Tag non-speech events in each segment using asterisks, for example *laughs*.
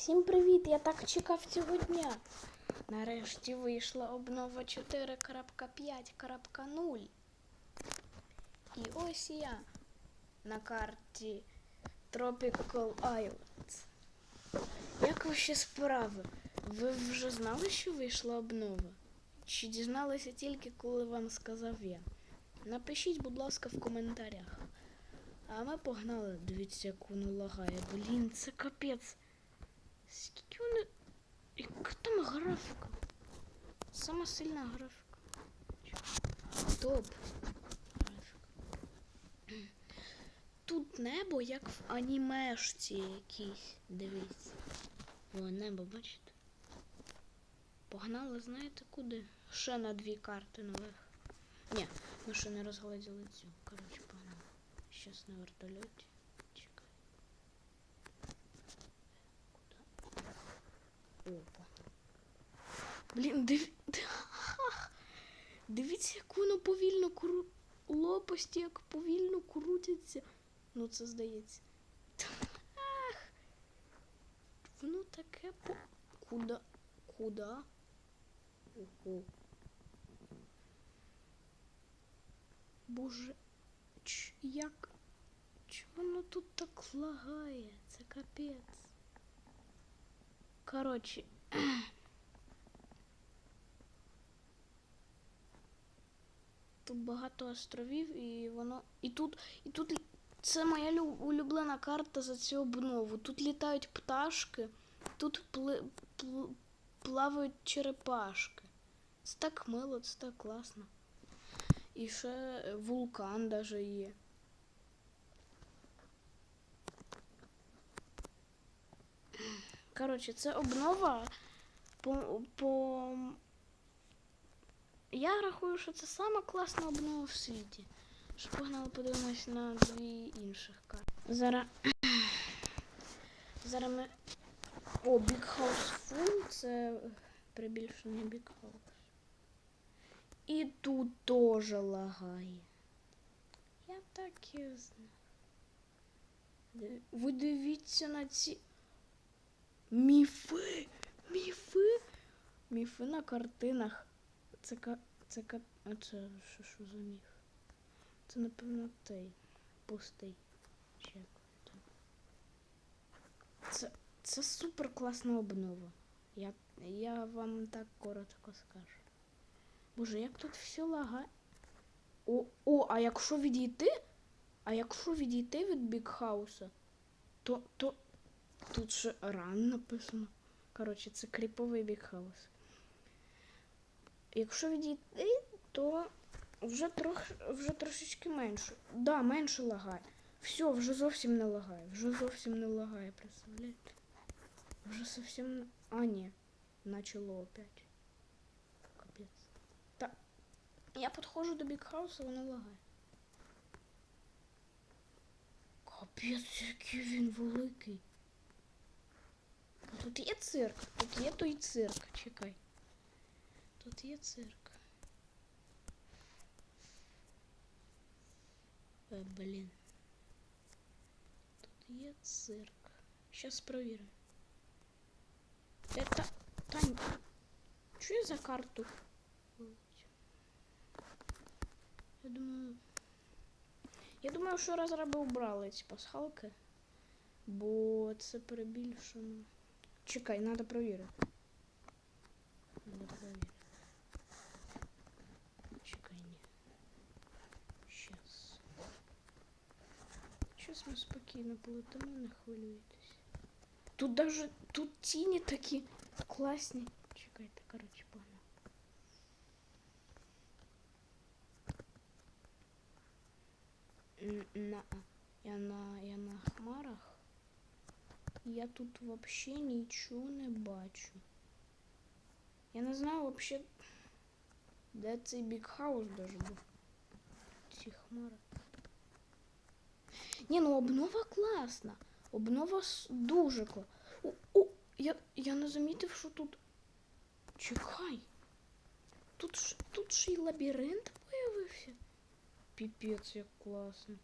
Всім привіт! Я так чекав цього дня. Нарешті вийшла обнова 4.5.0. І ось я на карті Tropical Islands. Як ваші справи? Ви вже знали, що вийшла обнова? Чи дізналися тільки, коли вам сказав я? Напишіть, будь ласка, в коментарях. А ми погнали. Дивіться, як воно лагає. Блін, це капець. Скільки вони. Яка там графіка? Сама сильна графіка. Топ. Тут небо як в анімешці якійсь. Дивіться. О, небо, бачите? Погнали, знаєте куди? Ще на дві карти нових. Ні, ми ще не розгляділи цю. Коротше, погнали. Щас на вертольоті. Чекай. Куда? Опа. Блін, див... *laughs* дивіться, як воно повільно кру... лопасті, як повільно крутиться. Ну, це здається. Воно таке по. Куда? Куда? Ого. Боже, ч... як. Чого воно тут так лагає? Це капець. Коротше. *coughs* Тут багато островів і воно. І тут. І тут це моя улюблена карта за цю обнову. Тут літають пташки, тут пли... пл- плавають черепашки. Це так мило, це так класно. І ще вулкан даже є. Коротше, це обнова по, по... Я рахую, що це сама класна обнова в світі. Що погнали подивимось на дві інших карти. Зараз. *clears throat* Зараз ми. О, Big House Full це прибільшений Big House. І тут теж лагає. Я так і знав. Ди- Ви дивіться на ці. Міфи! Міфи! Міфи на картинах. Це ка. Це ка. А це що, що за міф? Це, напевно, той. Пустий. Чи як. Це, це супер класна обнова. Я, я вам так коротко скажу. Боже, як тут все лагає. О, о, а якщо відійти? А якщо відійти від бікхауса, то, то тут ще ран написано. Коротше, це кріповий бікхаус. Якщо відійти, то вже трох, вже трошечки менше. Да, менше лагає. Все, вже зовсім не лагає. Вже зовсім не лагає, представляєте? Вже зовсім не... А, ні. Начало опять. Капець. Та. Я підходжу до бікхауса, воно лагає. Капець, який він великий. А Тут є цирк. Тут є той цирк. Чекай. Тут є цирк. Е, блін. Тут є цирк. Сейчас проверим. Это... Тань, что я за карту? Я думаю... Я думаю, що розраби убрали ці пасхалки. Бо це перебільшено. Чекай, надо проверити. Надо проверити. Чекай, ні. Щас. Щас ми спокійно полетимо, не хвилюйтесь. Тут даже тут тіні такі класні. Чекайте, коротше, погнали. Н- На, я на, я на хмарах. Я тут вообще нічого не бачу. Я не знаю вообще, де цей бікхаус даже був. Ці хмари. Ні, ну обнова класна. Обнова с- дуже класна. О, о, я, я не замітив, що тут. Чекай. Тут, ж- тут ще й лабіринт появився. Піпець, як класно.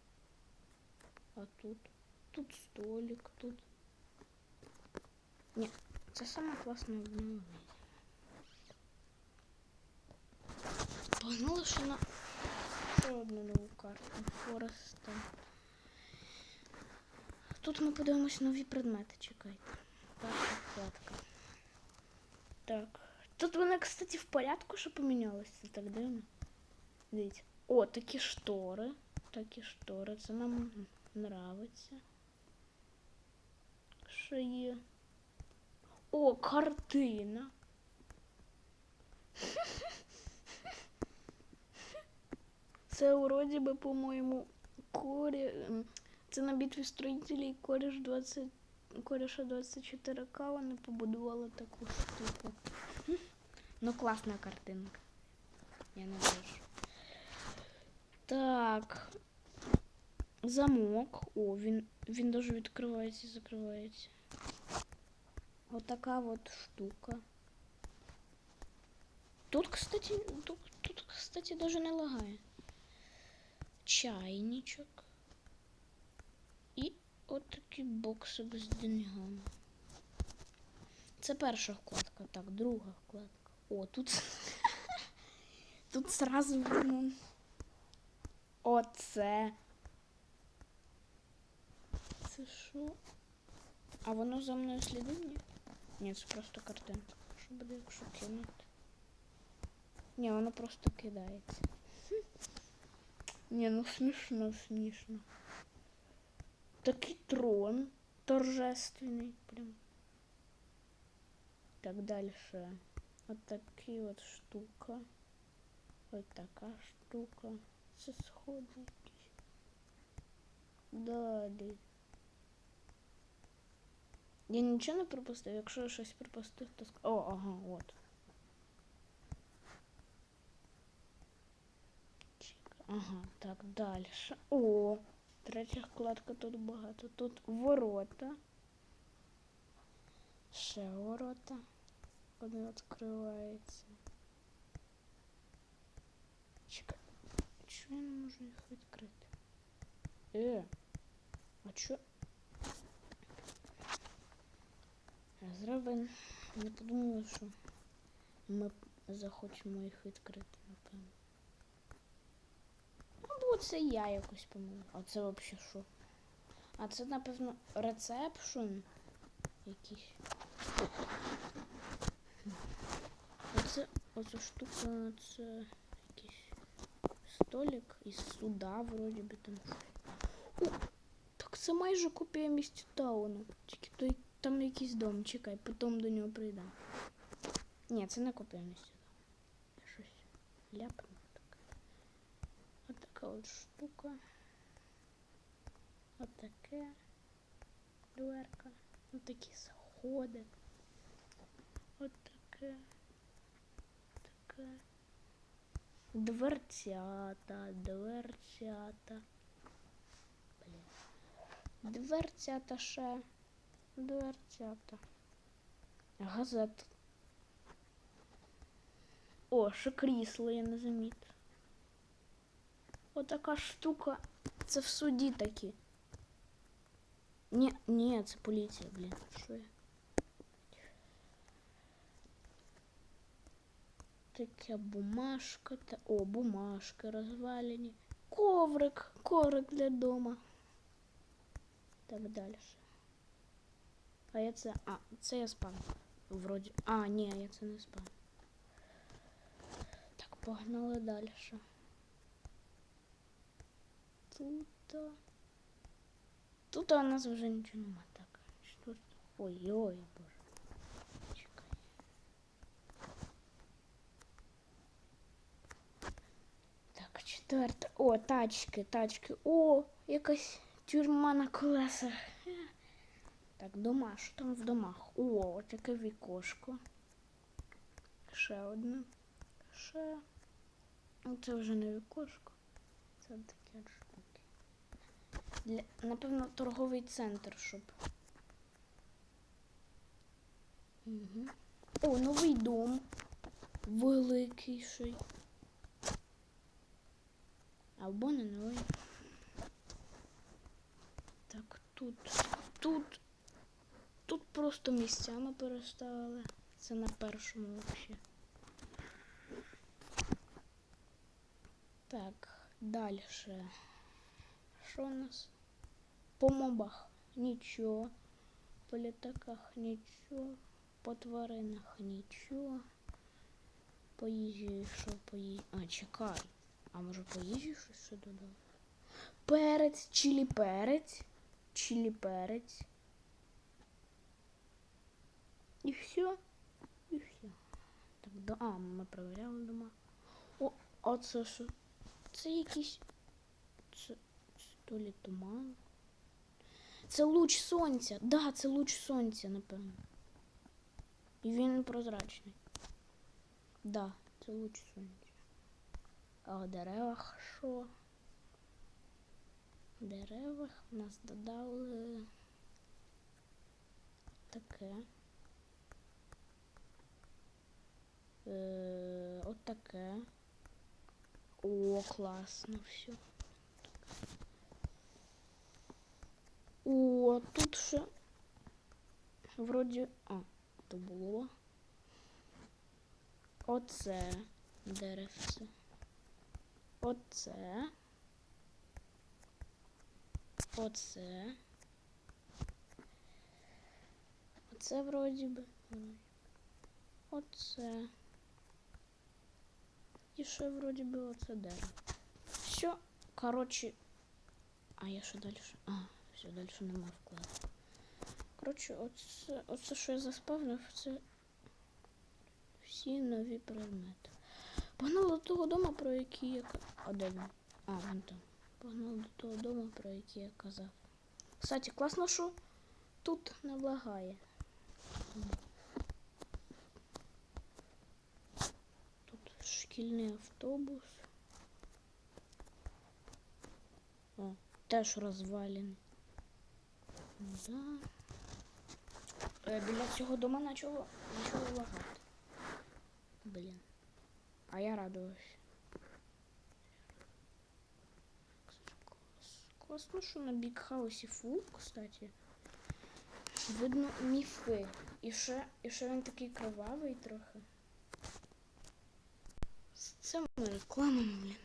А тут? Тут столик, тут. Ні, це саме класне ньому. Погнали ще на ще одну нову карту. Фореста. Тут ми подивимось нові предмети, чекайте. Перша вкладка. Так. Тут вони, кстати, в порядку, що помінялось. Так дивно. Дивіться. О, такі штори. Такі штори. Це нам нравиться. Що є? О, картина. Це вроді би, по-моєму, корі. Це на битві строїтелей коріш 20. Коріша 24К вони побудували таку штуку. Ну, класна картинка. Я не вижу. Так. Замок. О, він, він даже відкривається і закривається. Отака от штука. Тут, кстати, тут, тут, кстати, даже не лагає. Чайничок. І от такі бокси з деньгами. Це перша вкладка. Так, друга вкладка. О, тут. *laughs* Тут сразу видно. Оце. Це що? А воно за мною слідить? Ні? Ні, це просто картинка. Що буде, якщо кинути? Ні, воно просто кидається. Хм. Ні, ну смішно, смішно. Такий трон торжественний, прям. Так дальше. Вот такие вот штука. Вот така штука. Це сходи якісь. Я нічого не пропустив. Якщо я щось пропустив, то ск... О, ага, от. Ага, так, далі. О, третя вкладка тут багато. Тут ворота. Ще ворота. Вони відкриваються. Чекай. Чого я не можу їх відкрити? Е, а чо? Я. Не подумала, що ми захочемо їх відкрити, напевно. Або це я якось помилила. А це взагалі що? А це, напевно, рецепшн якийсь. Оце, оця штука, це якийсь столик із суда, вроді би там. О, так це майже копія місті Тауну. Там якийсь дом, чекай, потім до нього прийдемо. Ні, це не Тауну. Я щось ляпну так. От така от штука. От таке. Дверка. От такі сходи. От таке. Таке. Дверцята, дверцята. Блін. Дверцята ще. Дверцята. Газет. О, ще крісло, я не замітив. Отака штука. Це в суді такі. Ні, ні, це поліція, блін. Що я? Така бумажка. Та... О, бумажки розвалені. Коврик, коврик для дома. Так далі. А я це. А, це я спам. Вроді. А, ні, я це не спам. Так, погнали далі. Тут. Тут у нас вже нічого нема. Так. Що тут? Ой-ой, боже. Чекай. Так, четверта. О, тачки, тачки. О, якась тюрма на колесах. Так, дома, що там в домах? О, таке вікошко. Ще одне. Ще. Ну, Це вже не вікошко. Це таке штуки. Для, напевно, торговий центр, щоб. Угу. О, новий дом. Великий ще. Або не новий. Так, тут. Тут. Тут просто місцями переставили. Це на першому взагалі. Так, далі. Що у нас? По мобах нічого. По літаках нічого. По тваринах нічого. По їжі, що по їжі. А, чекай. А може по їжі щось ще додав? Перець, чилі перець. Чилі перець. І все. І все. Так, да, а, ми перевіряли дома. О, а це що? Це якийсь. Це, то лі туман. Це луч сонця. Да, це луч сонця, напевно. І він прозрачний. Да, це луч сонця. А в деревах що? В деревах нас додали таке. Е, от таке. О, класно все. О, тут ще вроді. А, то було. Оце деревце. Оце. Оце. Оце вроді би. Оце. І ще вроді би оце дерево. Все, коротше. А я що далі? А, все, далі нема вкладу. Коротше, оце, оце, що я заспавнив, це всі нові предмети. Погнали до того дому, про який я А де він? А, вон там. Погнали до того дому, про який я казав. Кстати, класно, що тут не лагає. Тут шкільний автобус. О, теж розвалений. Да. Е, біля цього дома почало, почало лагати. Блін. А я радуюсь. Клас. Класно, що на Бік Хаусі фул, кстати. Видно міфи. І ще, і ще він такий кровавий трохи. Це ми реклама, блін.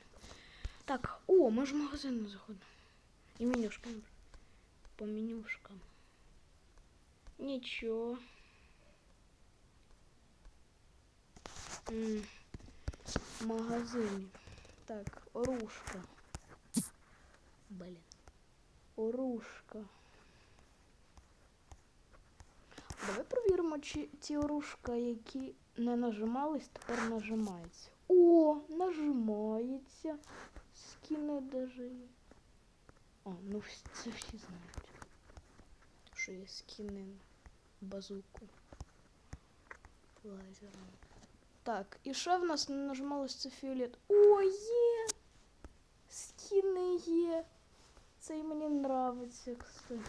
Так, о, ми ж в магазин заходимо. І менюшка. По менюшкам. Нічого. Магазин. Так, оружка. Блін. Оружка. Давай перевіримо, чи ті оружка, які не нажимались, тепер нажимаються. О, нажимається. Скіни даже є. О, ну вс- це всі знають. Що є скіни на базуку. Лазером. Так, і ще в нас не нажималось це фіолет. О, є! Скіни є. Це мені нравиться, кстати.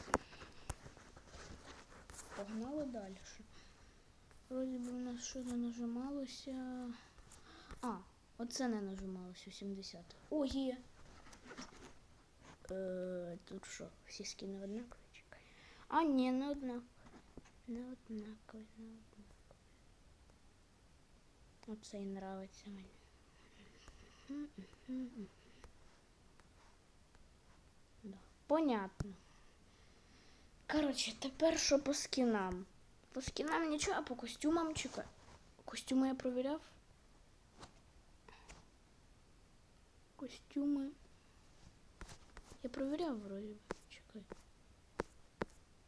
Погнали далі. Вроді би в нас щось не нажималося. А, оце не нажималося 70. О, є. Е, тут що, всі скини однакові? А, ні, не однакові. Не однакові, не однакові. Оце і нравиться мені. Да. Понятно. Коротше, тепер що по скінам? По скінам нічого, а по костюмам чекай. Костюми я провіряв. Костюми. Я провіряв вроді. би. Чекай.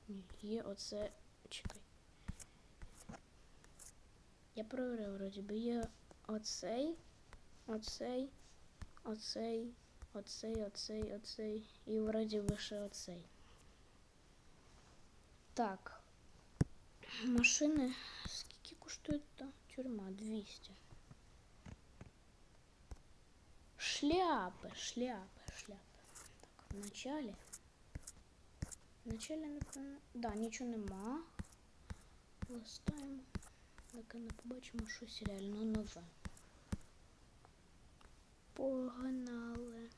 Ні, є оце. Чекай. Я провіряв вроді би. Є оцей, оцей, оцей, оцей, оцей, оцей. І вроді би ще оцей. Так. Машини. Скільки коштує та тюрма? 200. Шляпи, шляпи, шляпи. Так, в начале. В начале, напевно. Да, нічого нема. Листаємо. Доки не побачимо щось реально нове. Погнали.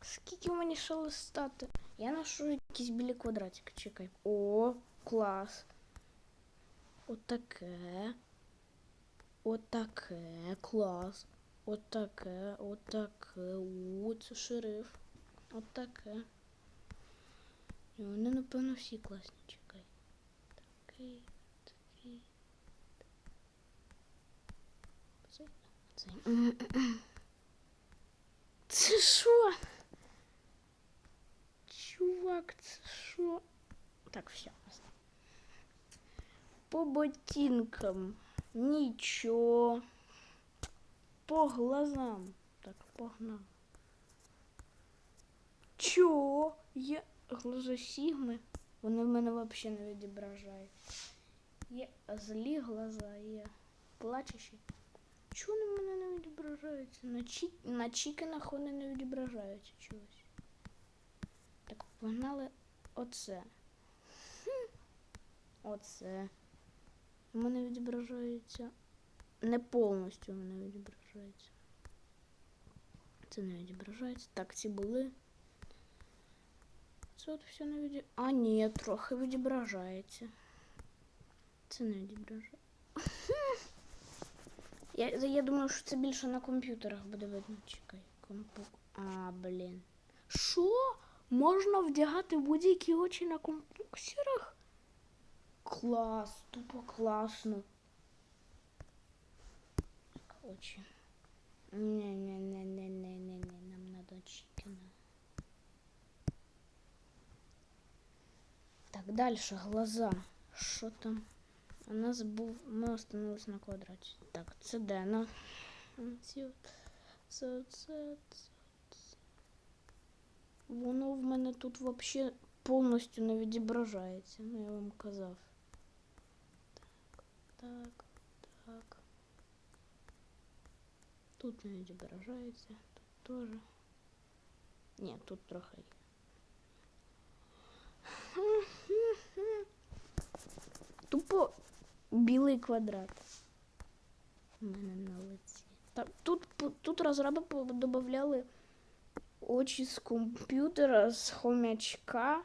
Скільки мені ще листати? Я ношу якісь білі квадратики, чекай. О, клас. Отаке. Отаке, клас. Отаке, отаке. О, це шериф. Отаке. І вони, напевно, всі класні, чекай. Такий, такий. Цей, цей. Це що? Чувак, це що? Так, все. По ботинкам. Нічого. По глазам. Так, погнав. Чого? Є глаза Сігми. Вони в мене взагалі не відображають. Є злі глаза, є плачущі. Чого вони в мене не відображаються? На, чі... на чікенах вони не відображаються чогось. Так, погнали оце. Хм. Оце. У мене відображається. Не повністю мене відображається. Це не відображається. Так, ці були. Це от все не відображається. А, ні, трохи відображається. Це не відображається. *laughs* Я, я думаю, що це більше на комп'ютерах буде видно. Чекай, компу. А, блін. Що? Можна вдягати будь-які очі на комп'ютерах? Клас, тупо класно. Так, очі. Не-не-не-не-не-не-не, нам надо чикена. Так, дальше глаза. Що там? У нас був. Ми остановились на квадраті. Так, це де? На ці от. Це, це, це, це. Воно в мене тут взагалі повністю не відображається. Ну, я вам казав. Так, так, так. Тут не відображається, тут теж. Ні, тут трохи. *laughs* є. Тупо білий квадрат. У мене на лиці. Так, тут, п- тут розраби додавали очі з комп'ютера, з хомячка.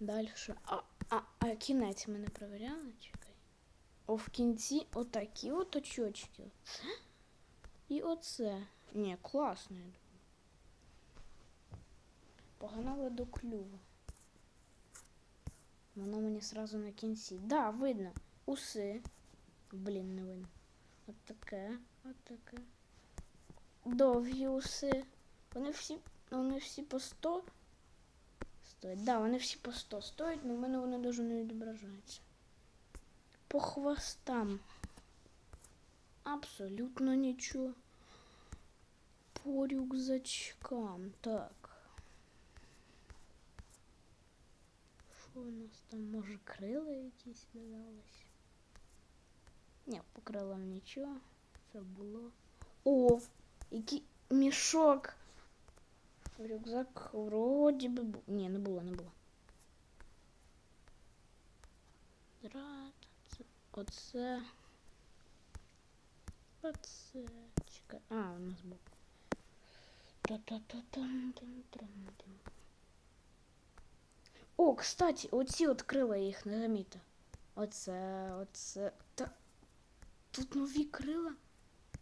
Дальше. А, а, а кінець ми не перевіряли? Чекай. О, в кінці отакі от очочки. І оце. Ні, класно, я думаю. Погнали до клюва. Воно мені сразу на кінці. Да, видно. Уси. Блін, не видно. От таке, от таке. Довгі уси. Вони всі, вони всі по 100 стоять. Да, вони всі по 100 стоять, але в мене вони дуже не відображаються. По хвостам. Абсолютно нічого. По рюкзачкам. Так. Що у нас там? Може крила якісь додались? Ні, по крилам нічого. Це було. О! Який мішок. Рюкзак вроді би був. Ні, не було, не було. Оце. Оце. Чекай. А, у нас був. Та-та-та-там-там-там-там. О, кстати, оці от крила я їх не замітив. Оце, оце. Та... Тут нові крила?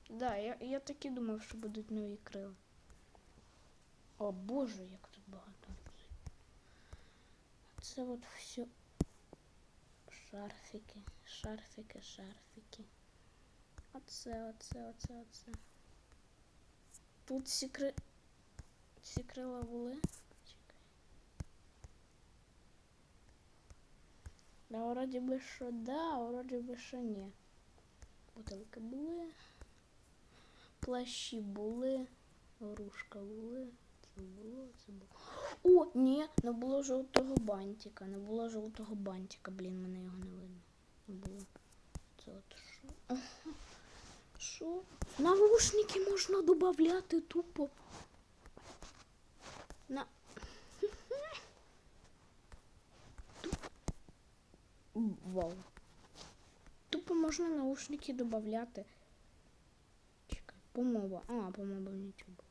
Да, я, я так і думав, що будуть нові крила. О боже, як тут багато. Це от все. Шарфики, шарфики, шарфики. Оце, оце, оце, оце. Тут кри... Ці крила були. Чекай. Да, вроді би що да, а вроді би що ні. Бутилки були. Плащі були. Оружка були. Це було, це було. О, ні, не було жовтого бантика. Не було жовтого бантика. Блін, мене його не видно. Не було. Це от що? Що? Навушники можна додати тупо. На. Вау. Тупо можна наушники додати. Чекай, помова. А, помова в YouTube.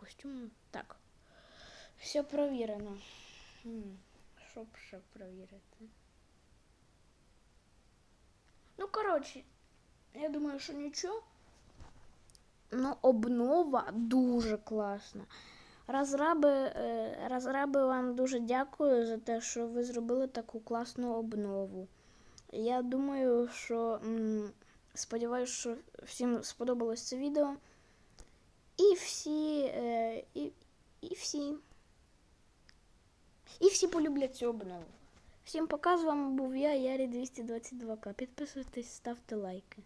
Костюму. Так. Все провірено. Що б ще провірити? Ну, коротше, я думаю, що нічого. Ну, обнова дуже класна. Розраби, е, розраби вам дуже дякую за те, що ви зробили таку класну обнову. Я думаю, що сподіваюся, що всім сподобалось це відео. І всі, е, і, і всі. І всі полюблять цю обнову. Всім пока, з вами був я, Ярі 222К. Підписуйтесь, ставте лайки.